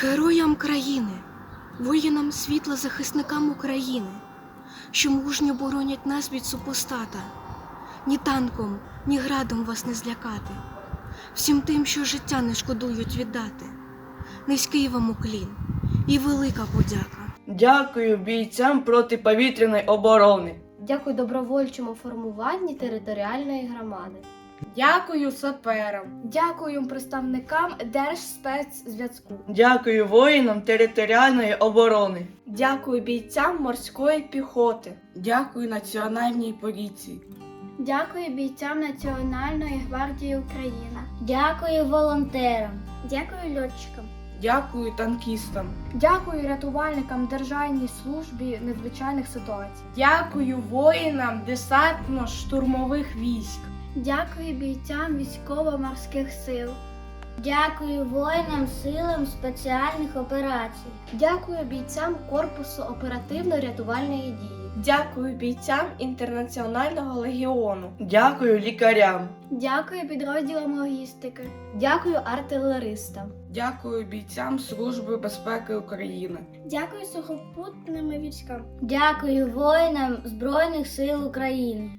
Героям країни, воїнам світла, захисникам України, що мужньо боронять нас від супостата, ні танком, ні градом вас не злякати, всім тим, що життя не шкодують віддати. Низький вам уклін і велика подяка. Дякую бійцям протиповітряної оборони. Дякую добровольчому формуванні територіальної громади. Дякую саперам. Дякую представникам Держспецзв'язку. Дякую воїнам територіальної оборони. Дякую бійцям морської піхоти. Дякую Національній поліції. Дякую бійцям Національної гвардії України. Дякую волонтерам. Дякую льотчикам. Дякую танкістам. Дякую рятувальникам Державній службі надзвичайних ситуацій. Дякую воїнам десантно-штурмових військ. Дякую бійцям військово-морських сил. Дякую воїнам силам спеціальних операцій. Дякую бійцям Корпусу оперативно-рятувальної дії. Дякую бійцям Інтернаціонального легіону. Дякую лікарям. Дякую підрозділам логістики. Дякую артилеристам. Дякую бійцям Служби безпеки України. Дякую сухопутним військам. Дякую воїнам Збройних сил України.